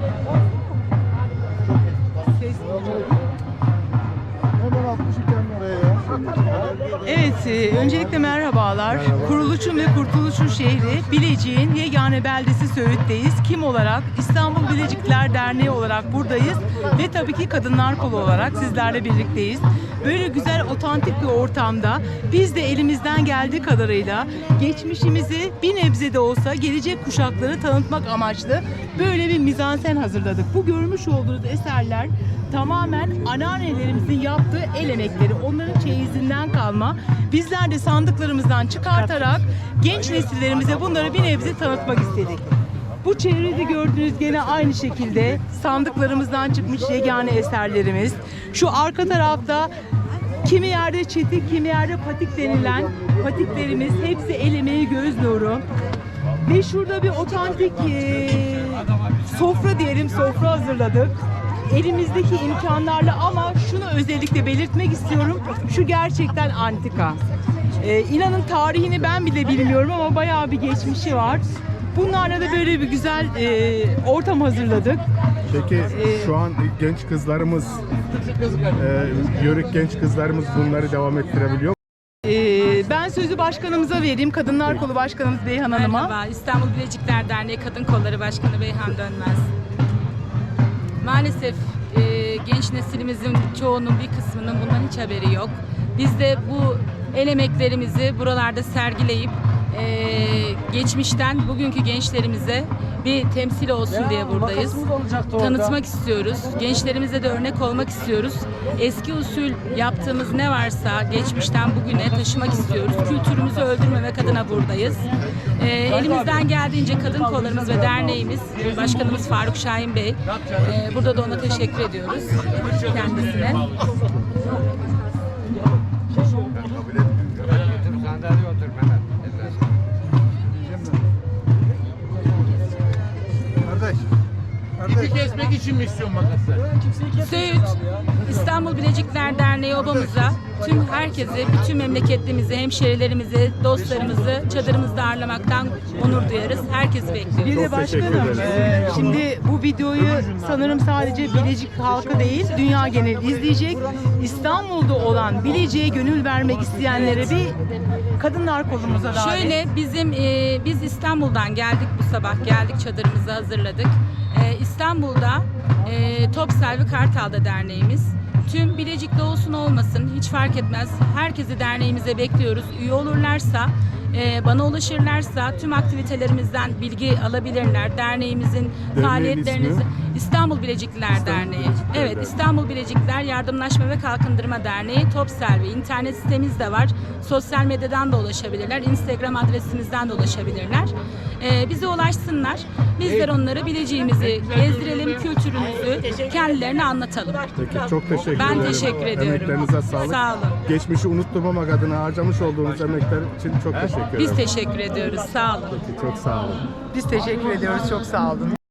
Thank you. Evet, e, öncelikle merhabalar. Kuruluşun ve Kurtuluşun şehri Bilecik'in yegane beldesi Söğüt'teyiz. Kim olarak? İstanbul Bilecikler Derneği olarak buradayız ve tabii ki Kadınlar Kolu olarak sizlerle birlikteyiz. Böyle güzel, otantik bir ortamda biz de elimizden geldiği kadarıyla geçmişimizi bir nebze de olsa gelecek kuşakları tanıtmak amaçlı böyle bir mizansen hazırladık. Bu görmüş olduğunuz eserler tamamen anneannelerimizin yaptığı el emekleri. Onların çeyizinden kalma. Bizler de sandıklarımızdan çıkartarak genç nesillerimize bunları bir nebze tanıtmak istedik. Bu çevrede gördüğünüz gene aynı şekilde sandıklarımızdan çıkmış yegane eserlerimiz. Şu arka tarafta kimi yerde çetik, kimi yerde patik denilen patiklerimiz hepsi el emeği göz nuru. Ve şurada bir otantik eee, sofra diyelim sofra hazırladık. Elimizdeki imkanlarla ama şunu özellikle belirtmek istiyorum. Şu gerçekten antika. Ee, inanın tarihini ben bile bilmiyorum ama bayağı bir geçmişi var. Bunlarla da böyle bir güzel e, ortam hazırladık. Peki Ee, şu an genç kızlarımız, e, yörük genç kızlarımız bunları devam ettirebiliyor mu? Ee, ben sözü başkanımıza vereyim. Kadınlar Kolu Başkanımız Beyhan Hanım'a. Merhaba, İstanbul Bilecikler Derneği Kadın Kolları Başkanı Beyhan Dönmez. Maalesef e, genç nesilimizin çoğunun bir kısmının bundan hiç haberi yok. Biz de bu el emeklerimizi buralarda sergileyip e, geçmişten bugünkü gençlerimize bir temsil olsun diye buradayız. Tanıtmak istiyoruz. Gençlerimize de örnek olmak istiyoruz. Eski usul yaptığımız ne varsa geçmişten bugüne taşımak istiyoruz. Kültürümüzü öldürmemek adına buradayız. Ee, elimizden geldiğince kadın kollarımız ve derneğimiz, başkanımız Faruk Şahin Bey, e, burada da ona teşekkür ediyoruz kendisine. Kardeş, kardeş. kesmek için mi istiyorsun makası? Söğüt, İstanbul Bilecikler Derneği obamıza tüm herkesi, bütün memleketimizi, hemşerilerimizi, dostlarımızı çadırımızda ağırlamaktan onur duyarız. Herkesi bekliyoruz. Bir de başkanım, e, şimdi bu videoyu sanırım sadece Bilecik halkı değil, dünya geneli izleyecek. İstanbul'da olan Bilecik'e gönül vermek isteyenlere bir kadınlar kolumuza davet. Şöyle bizim e, biz İstanbul'dan geldik bu sabah geldik çadırımızı hazırladık. E, İstanbul'da e, Top Selvi Kartal'da derneğimiz. Tüm Bilecik'te olsun olmasın hiç fark etmez. Herkesi derneğimize bekliyoruz. Üye olurlarsa e, bana ulaşırlarsa tüm aktivitelerimizden bilgi alabilirler. Derneğimizin faaliyetlerinizi ismi? İstanbul Bilecikler Derneği. Bilecikler Evet Derneği. İstanbul Bilecikler Yardımlaşma ve Kalkındırma Derneği Top Selvi. İnternet sitemiz de var. Sosyal medyadan da ulaşabilirler. Instagram adresimizden de ulaşabilirler. Ee, bize ulaşsınlar. Bizler onlara bileceğimizi gezdirelim, kültürümüzü kendilerine anlatalım. Peki çok teşekkür Ben ederim. teşekkür ediyorum. Emeklerinize sağlık. Sağ olun. Geçmişi unutturmamak adına harcamış olduğunuz emekler için çok teşekkür ederim. Biz teşekkür ediyoruz. Sağ olun. Peki, çok sağ olun. Biz teşekkür ediyoruz. Çok sağ olun.